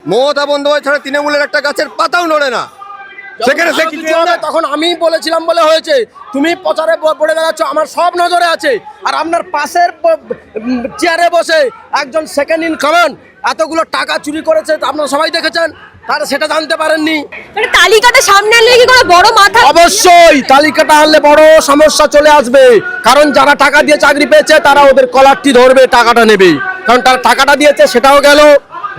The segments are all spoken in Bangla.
মমতা বন্দ্যোপাধ্যায় ছাড়া তৃণমূলের একটা গাছের পাতাও নড়ে না। সেখানে সে কিছু হবে, তখন আমি বলেছিলাম বলে হয়েছে। তুমি প্রচারে পড়ে বেড়াচ্ছ আমার সব নজরে আছে। আর আপনার পাশের চেয়ারে বসে একজন সেকেন্ড ইন কমান্ড এতগুলো টাকা চুরি করেছে তা আপনারা সবাই দেখেছেন? তারা সেটা জানতে পারেননি। মানে তালিকাটা সামনে আনলে কি কোনো বড় মাথা অবশ্যই তালিকাটা আনলে বড় সমস্যা চলে আসবে। কারণ যারা টাকা দিয়ে চাকরি পেয়েছে তারা ওদের কলারটি ধরবে টাকাটা নেবে। কারণ তারা টাকাটা দিয়েছে সেটাও গেল।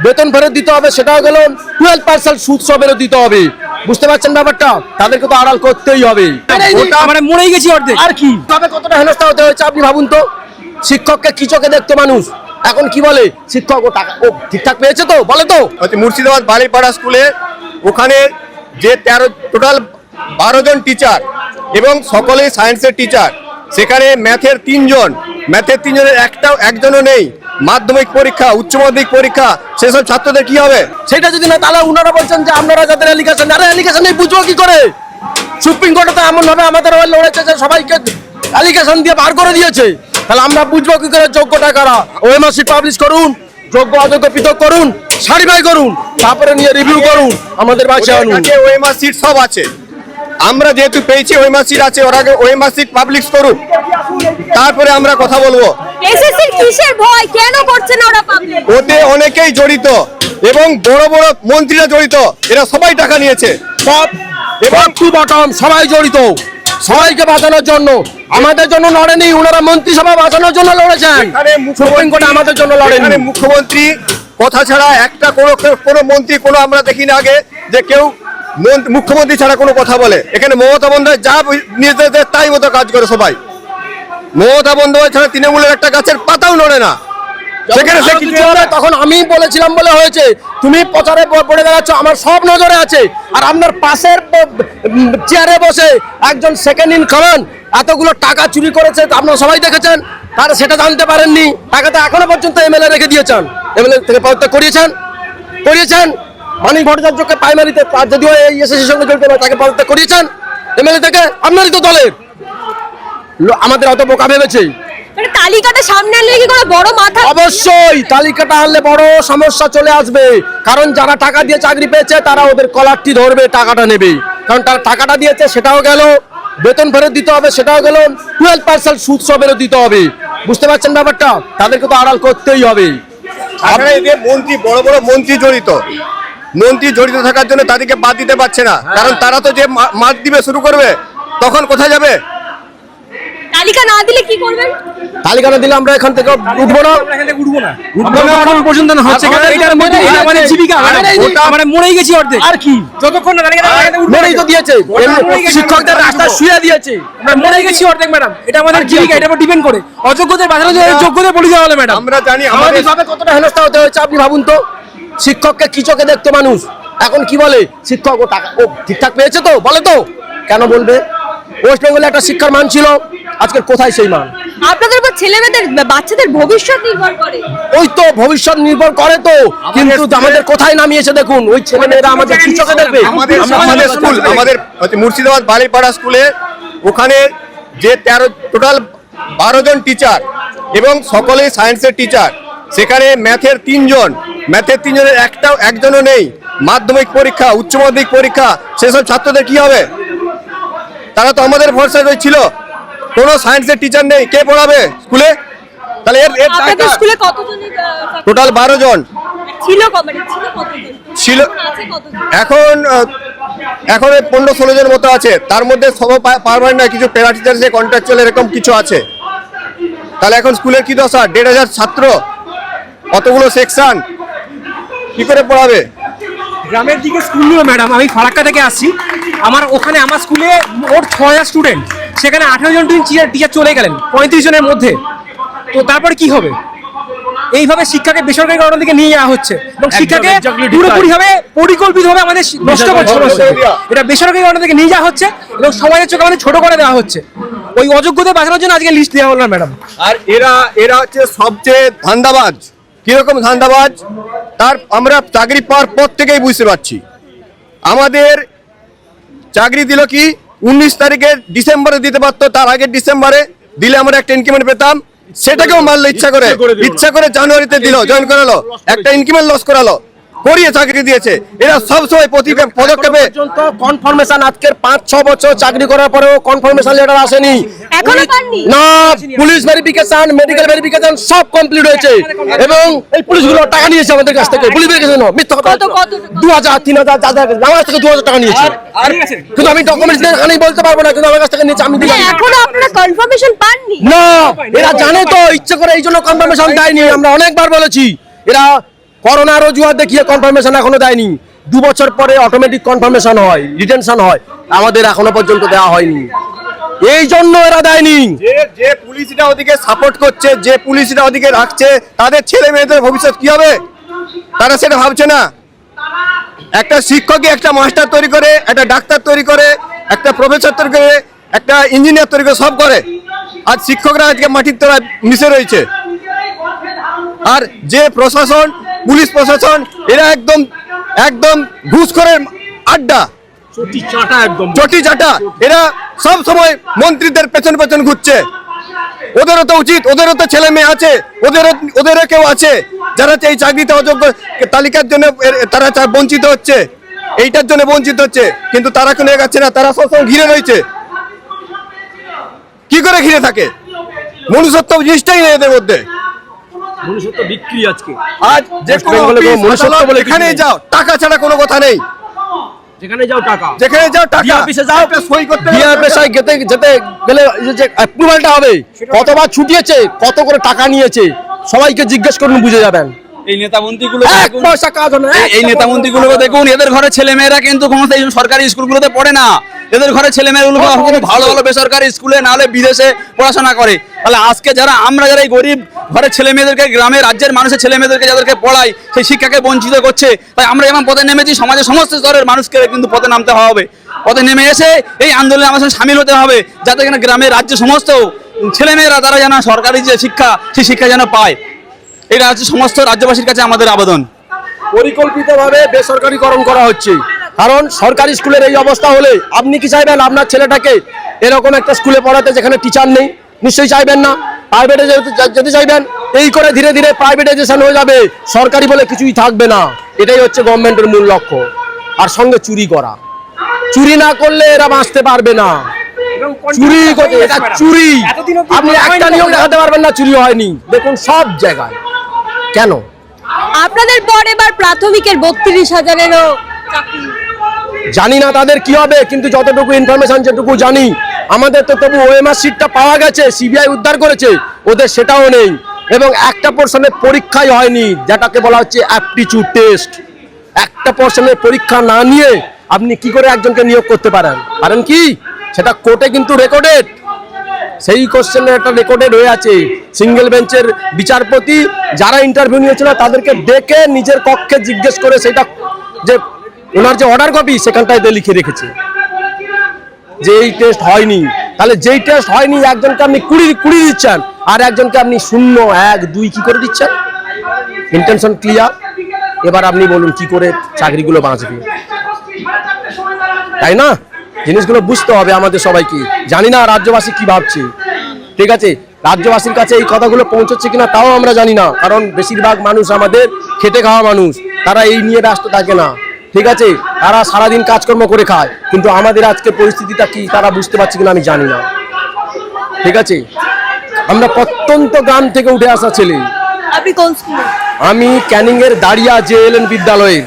বেতন ফেরত দিতে হবে সেটাও গেল টুয়েলভ পার্সেন্ট সুদ সহ ফেরত দিতে হবে। বুঝতে পারছেন ব্যাপারটা? তাদেরকে তো আড়াল করতেই হবে। মানে মরেই গেছি অর্ধেক। আর কি? তবে কতটা হেনস্থা হতে হয়েছে আপনি ভাবুন তো? শিক্ষককে কি চোখে দেখতো মানুষ? এখন কি বলে? শিক্ষক ও টাকা ও ঠিকঠাক পেয়েছে তো? বলে তো। মুর্শিদাবাদ বালিপাড়া স্কুলে ওখানে যে তেরো টোটাল বারো জন টিচার এবং সকলেই সায়েন্সের টিচার সেখানে ম্যাথের তিনজন। ম্যাথের তিনজনের একটাও একজনও নেই। মাধ্যমিক পরীক্ষা উচ্চ মাধ্যমিক পরীক্ষা সেসব ছাত্রদের কি হবে? সেটা যদি না তাহলে উনারা বলছেন যে আপনারা যাদের এলিগেশন আরে এলিগেশন নেই বুঝব কি করে? সুপ্রিম কোর্টে তো এমন ভাবে আমাদের লড়েছে যে সবাইকে এলিগেশন দিয়ে বার করে দিয়েছে। তাহলে আমরা বুঝব কি করে যোগ্যটা কারা? ওএমআরসি পাবলিশ করুন যোগ্য অযোগ্য পৃথক করুন সার্টিফাই করুন তারপরে নিয়ে রিভিউ করুন আমাদের ওদের আনুন। ওএমআর সিট সব আছে। আমরা যেহেতু পেয়েছি ওএমআর সিট আছে ওরা আগে ওএমআর সিট পাবলিশ করুক তারপরে আমরা কথা বলব। এসএসসির কিসের ভয়? কেন করছে না ওরা পাবলিক? ওতে অনেকেই জড়িত এবং বড় বড় মন্ত্রীরা জড়িত। এরা সবাই টাকা নিয়েছে। সব এবং টু বটম সবাই জড়িত। সবাইকে বাঁচানোর জন্য। আমাদের জন্য লড়েনি ওনারা মন্ত্রিসভা বাঁচানোর জন্য লড়েছেন। এখানে সুপ্রিম কোর্টে আমাদের জন্য লড়েনি। মুখ্যমন্ত্রী কথা ছাড়া একটা কোনো কোনো মন্ত্রী কোনো আমরা দেখি না আগে যে কেউ মুখ্যমন্ত্রী ছাড়া কোনো কথা বলে। এখানে মমতা বন্দ্যোপাধ্যায় যা নির্দেশ দেয় তাই মতো কাজ করে সবাই। মমতা বন্দ্যোপাধ্যায় ছাড়া তৃণমূলের একটা গাছের পাতাও নড়ে না। সেখানে সে কিছু হবে, তখন আমি বলেছিলাম বলে হয়েছে। তুমি প্রচারে পড়ে বেড়াচ্ছ আমার সব নজরে আছে। আর আপনার পাশের চেয়ারে বসে একজন সেকেন্ড ইন কমান্ড এতগুলো টাকা চুরি করেছে আপনারা সবাই দেখেছেন তারা সেটা জানতে পারেননি। টাকা তো এখনও পর্যন্ত এমএলএ রেখে দিয়েছেন। এমএলএ থেকে পদত্যাগ করিয়েছেন করিয়েছেন। মানিক ভট্টাচার্যকে প্রাইমারিতে যদিও এই এসএসসির সঙ্গে জড়িত নয় তাকে পদত্যাগ করিয়েছেন। এমএলএ থেকে আপনারই তো দলের। আমাদের অত বোকা ভেবেছে। মানে তালিকাটা সামনে আনলে কি কোনো বড় মাথা অবশ্যই তালিকাটা আনলে বড় সমস্যা চলে আসবে। কারণ যারা টাকা দিয়ে চাকরি পেয়েছে তারা ওদের কলারটি ধরবে টাকাটা নেবে। কারণ তারা টাকাটা দিয়েছে সেটাও গেল। বেতন ফেরত দিতে হবে সেটাও গেল। টুয়েলভ পার্সেন্ট সুদ সহ ফেরত দিতে হবে। বুঝতে পারছেন ব্যাপারটা? তাদেরকে তো আড়াল করতেই হবে। মন্ত্রী বড় বড় মন্ত্রী জড়িত মন্ত্রী জড়িত থাকার জন্য তাদেরকে বাদ দিতে পারছে না। কারণ তারা তো যে মা- মাঠ দিবে শুরু করবে তখন কোথায় যাবে? তালিকা না দিলে কি করবেন? তালিকাটা দিলে আমরা এখান থেকে উঠবো না। আমরা এখান থেকে উঠবো না। উঠবো না। এখন পর্যন্ত না হচ্ছে এটার মধ্যে মনে এটা জীবিকা। মানে মানে মরেই গেছি অর্ধেক। আর কি? যতক্ষণ না তালিকা তালিকা উঠবো মনেই তো দিয়েছে। মরেই শিক্ষকদের রাস্তা শুয়ে দিয়েছে। আমরা মরেই গেছি অর্ধেক ম্যাডাম। এটা আমাদের জীবিকা উপর ডিপেন্ড করে। অযোগ্যদের বাঁচানো যোগ্যদের বলি দেওয়া হলো ম্যাডাম। আমরা জানি আমাদের আমাদের কতটা হেনস্থা হতে হয়েছে আপনি ভাবুন তো। শিক্ষককে কি চোখে দেখতো মানুষ? এখন কি বলে? শিক্ষক ও টাকা ও ঠিকঠাক পেয়েছে তো? বলে তো? কেন বলবে? ওয়েস্ট বেঙ্গলে একটা শিক্ষার মান ছিল। আজকে কোথায় সেই মান? আপনাদের উপর ছেলেমেয়েদের বাচ্চাদের ভবিষ্যৎ নির্ভর করে। ওই তো ভবিষ্যৎ নির্ভর করে তো কিন্তু আমাদের কোথায় নামিয়েছে দেখুন ওই ছেলে মেয়েরা আমাদের কি চোখে দেখবে আমাদের স্কুল আমাদের মুর্শিদাবাদ বালিপাড়া স্কুলে ওখানে যে তেরো টোটাল বারো জন টিচার এবং সকলেই সায়েন্সের টিচার সেখানে ম্যাথের তিনজন। ম্যাথের তিনজনের একটাও একজনও নেই। মাধ্যমিক পরীক্ষা উচ্চ মাধ্যমিক পরীক্ষা সেসব ছাত্রদের কি হবে? তারা তো আমাদের ভরসায় ছিল কোনো সায়েন্সের টিচার নেই। কে পড়াবে স্কুলে? তাহলে এর এর স্কুলে কতজন টোটাল বারো জন। ছিল ছিল এখন এখন পনেরো ষোলো জন মতো আছে। তার মধ্যে সব পারবেন না কিছু প্যারা টিচার যে কন্ট্রাকচুয়াল এরকম কিছু আছে। তাহলে এখন স্কুলের কি দশা? দেড় হাজার ছাত্র। অতগুলো সেকশন কি করে পড়াবে? গ্রামের দিকে স্কুলগুলো ম্যাডাম আমি ফারাক্কা থেকে আসছি। আমার ওখানে আমার স্কুলে ওর ছ হাজার স্টুডেন্ট সেখানে আঠেরো জন টিচার টিচার চলে গেলেন পঁয়ত্রিশ জনের মধ্যে। তো তারপর কি হবে? এইভাবে শিক্ষাকে বেসরকারি কারণের দিকে নিয়ে যাওয়া হচ্ছে এবং শিক্ষাকে পুরোপুরি ভাবে পরিকল্পিত ভাবে আমাদের নষ্ট করছে। এটা বেসরকারি কারণের দিকে নিয়ে যাওয়া হচ্ছে এবং সমাজের চোখে আমাদের ছোট করে দেওয়া হচ্ছে। ওই অযোগ্যদের বাঁচানোর জন্য আজকে লিস্ট দেওয়া হলো না ম্যাডাম আর এরা এরা হচ্ছে সবচেয়ে ধান্দাবাজ। কীরকম ধান্দাবাজ? তার আমরা চাকরি পাওয়ার পর থেকেই বুঝতে পারছি। আমাদের চাকরি দিল কি? উনিশ তারিখে ডিসেম্বরে দিতে পারতো তার আগে ডিসেম্বরে দিলে আমরা একটা ইনক্রিমেন্ট পেতাম। সেটাকেও মারলো ইচ্ছা করে ইচ্ছা করে জানুয়ারিতে দিল জয়েন করালো। একটা ইনক্রিমেন্ট লস করালো। করিয়ে চাকরি দিয়েছে। এরা সবসময় প্রতি পদক্ষেপে কনফার্মেশন আজকের পাঁচ ছ বছর চাকরি করার পরেও কনফার্মেশন লেটার আসেনি। এখনও না পুলিশ ভেরিফিকেশন মেডিকেল ভেরিফিকেশন সব কমপ্লিট হয়েছে। এবং এই পুলিশগুলো টাকা নিয়েছে আমাদের কাছ থেকে। পুলিশ ভেরিফিকেশন মিথ্যা কথা কত- কত? টাকা? দু হাজার তিন হাজার যা যা আমার থেকে দু হাজার টাকা নিয়েছে। কিন্তু আমি ডকুমেন্টস এখানেই বলতে পারব না কিন্তু আমার কাছ থেকে নিয়েছে আমি দিলাম। এখনও আপনারা কনফার্মেশন পাননি? না এরা জানে তো ইচ্ছে করে এই জন্য কনফার্মেশন দেয়নি। আমরা অনেকবার বলেছি এরা করোনার অজুহাত দেখিয়ে কনফার্মেশন এখনও দেয়নি। দু বছর পরে অটোমেটিক কনফার্মেশন হয় রিটেনশন হয়। আমাদের এখনও পর্যন্ত দেওয়া হয়নি। এই জন্য এরা দেয়নি। যে পুলিশরা ওদিকে সাপোর্ট করছে, যে পুলিশরা ওদিকে রাখছে, তাদের ছেলে মেয়েদের ভবিষ্যৎ কি হবে? তারা সেটা ভাবছে না। একটা শিক্ষকই একটা মাস্টার তৈরি করে, একটা ডাক্তার তৈরি করে, একটা প্রফেসর তৈরি করে, একটা ইঞ্জিনিয়ার তৈরি করে, সব করে। আর শিক্ষকরা আজকে মাটির তলায় মিশে রয়েছে। আর যে প্রশাসন পুলিশ প্রশাসন এরা একদম একদম ঘুষখোরের আড্ডা। চটি চাটা এরা সব সময় মন্ত্রীদের পেছন পেছন ঘুরছে। ওদেরও তো উচিত ওদেরও তো ছেলে মেয়ে আছে ওদেরও ওদেরও কেউ আছে যারা এই চাকরিতে অযোগ্য তালিকার জন্য তারা বঞ্চিত হচ্ছে। এইটার জন্য বঞ্চিত হচ্ছে কিন্তু তারা কোনো এগাচ্ছে না তারা সবসময় ঘিরে রয়েছে। কি করে ঘিরে থাকে? মনুষ্যত্ব জিনিসটাই নেই এদের মধ্যে। বিক্রি আজকে। আজ যে মনুষ্যত্ব বলে নেই। যাও টাকা ছাড়া কোনো কথা নেই। যেখানে যাও টাকা। যেখানে যাও টাকা। অফিসে যাও। সই করতে ডিআর পেশায় যেতে যেতে গেলে যে অ্যাপ্রুভালটা হবে কতবার ছুটিয়েছে কত করে টাকা নিয়েছে সবাইকে জিজ্ঞেস করুন বুঝে যাবেন। এই নেতা মন্ত্রীগুলো এক পয়সা কাজ না এই- নেতা মন্ত্রীগুলোকে দেখুন এদের ঘরে ছেলে মেয়েরা কিন্তু কোনো সরকারি স্কুলগুলোতে পড়ে না। এদের ঘরে ছেলে মেয়েগুলো কিন্তু ভালো ভালো বেসরকারি স্কুলে না হলে বিদেশে পড়াশোনা করে। তাহলে আজকে যারা, আমরা যারা এই গরিব ঘরের ছেলে মেয়েদেরকে গ্রামে রাজ্যের মানুষের ছেলে মেয়েদেরকে যাদেরকে পড়াই সেই শিক্ষাকে বঞ্চিত করছে, তাই আমরা যেমন পথে নেমেছি, সমাজের সমস্ত স্তরের মানুষকে কিন্তু পথে নামতে হবে। পথে নেমে এসে এই আন্দোলনে আমার সঙ্গে সামিল হতে হবে, যাতে কিনা গ্রামের রাজ্য সমস্ত ছেলেমেয়েরা তারা যেন সরকারি যে শিক্ষা, সেই শিক্ষা যেন পায়। এটা হচ্ছে সমস্ত রাজ্যবাসীর কাছে আমাদের আবেদন। পরিকল্পিতভাবে বেসরকারিকরণ করা হচ্ছে। কারণ সরকারি স্কুলের এই অবস্থা হলে আপনি কি চাইবেন? আপনার ছেলেটাকে এরকম একটা স্কুলে পড়াতে যেখানে টিচার নেই নিশ্চয়ই চাইবেন না। প্রাইভেটে যেতে চাইবেন এই করে ধীরে ধীরে প্রাইভেটাইজেশন হয়ে যাবে। সরকারি বলে কিছুই থাকবে না। এটাই হচ্ছে গভর্নমেন্টের মূল লক্ষ্য। আর সঙ্গে চুরি করা। চুরি না করলে এরা বাঁচতে পারবে না। চুরি করতে এটা চুরি। আপনি হয়নি একটা নিয়ম দেখাতে পারবেন না চুরি হয়নি। দেখুন সব জায়গায়। কেন? আপনাদের পর এবার প্রাথমিকের বত্রিশ হাজারেরও চাকরি। জানি না তাদের কি হবে, কিন্তু যতটুকু ইনফরমেশন যেটুকু জানি, আমাদের তো তবু ওএমআর সিটটা পাওয়া গেছে সিবিআই উদ্ধার করেছে, ওদের সেটাও নেই। এবং একটা পোর্শনের পরীক্ষাই হয়নি, যেটাকে বলা হচ্ছে অ্যাপটিচিউড টেস্ট একটা পোর্শনের পরীক্ষা না নিয়ে আপনি কি করে একজনকে নিয়োগ করতে পারেন? পারেন কি? সেটা কোর্টে কিন্তু রেকর্ডেড সেই কোশ্চেনের একটা রেকর্ডেড হয়ে আছে। সিঙ্গেল বেঞ্চের বিচারপতি যারা ইন্টারভিউ নিয়েছিল, তাদেরকে ডেকে নিজের কক্ষে জিজ্ঞেস করে সেটা যে ওনার যে অর্ডার কপি সেখানটায় লিখে রেখেছে। যে এই টেস্ট হয়নি, তাহলে যেই টেস্ট হয়নি, একজনকে আপনি কুড়ি কুড়ি দিচ্ছেন, আর একজনকে আপনি শূন্য, এক, দুই কি করে দিচ্ছেন? ইন্টেনশন ক্লিয়ার এবার আপনি বলুন কি করে চাকরিগুলো বাঁচবে। তাই না? জিনিসগুলো বুঝতে হবে আমাদের সবাইকে। জানি না রাজ্যবাসী কি ভাবছে। ঠিক আছে? রাজ্যবাসীর কাছে এই কথাগুলো পৌঁছচ্ছে কিনা তাও আমরা জানি না, কারণ বেশিরভাগ মানুষ আমাদের খেটে খাওয়া মানুষ। তারা এই নিয়ে ব্যস্ত থাকে না। ঠিক আছে তারা সারাদিন কাজকর্ম করে খায় কিন্তু আমাদের আজকে পরিস্থিতিটা কি তারা বুঝতে পারছে কিনা আমি জানি না। ঠিক আছে? আমরা প্রত্যন্ত গ্রাম থেকে উঠে আসা ছেলে। আপনি কোন স্কুলে আমি ক্যানিং এর দাঁড়িয়া জেএলএন বিদ্যালয়ে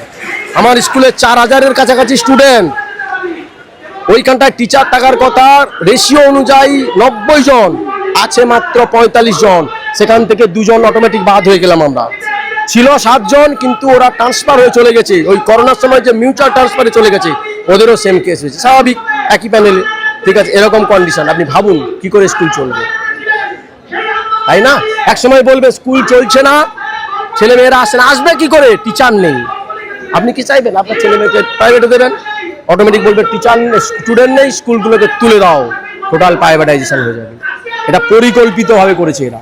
আমার স্কুলে চার হাজারের কাছাকাছি স্টুডেন্ট ওইখানটায় টিচার থাকার কথা রেশিও অনুযায়ী নব্বই জন আছে মাত্র পঁয়তাল্লিশ জন। সেখান থেকে দুজন অটোমেটিক বাদ হয়ে গেলাম আমরা। ছিল সাতজন, কিন্তু ওরা ট্রান্সফার হয়ে চলে গেছে। ওই করোনার সময় যে মিউচুয়াল ট্রান্সফারে চলে গেছে, ওদেরও সেম কেস হয়েছে। স্বাভাবিক, একই প্যানেলে ঠিক আছে, এরকম কন্ডিশন আপনি ভাবুন কি করে স্কুল চলবে। তাই না? এক সময় বলবে স্কুল চলছে না ছেলে মেয়েরা আসে না। আসবে কি করে? টিচার নেই। আপনি কি চাইবেন? আপনার ছেলে মেয়েকে প্রাইভেটে দেবেন অটোমেটিক বলবে টিচার স্টুডেন্ট নেই স্কুলগুলোকে তুলে দাও। টোটাল প্রাইভেটাইজেশন হয়ে যাবে। এটা পরিকল্পিতভাবে করেছে এরা।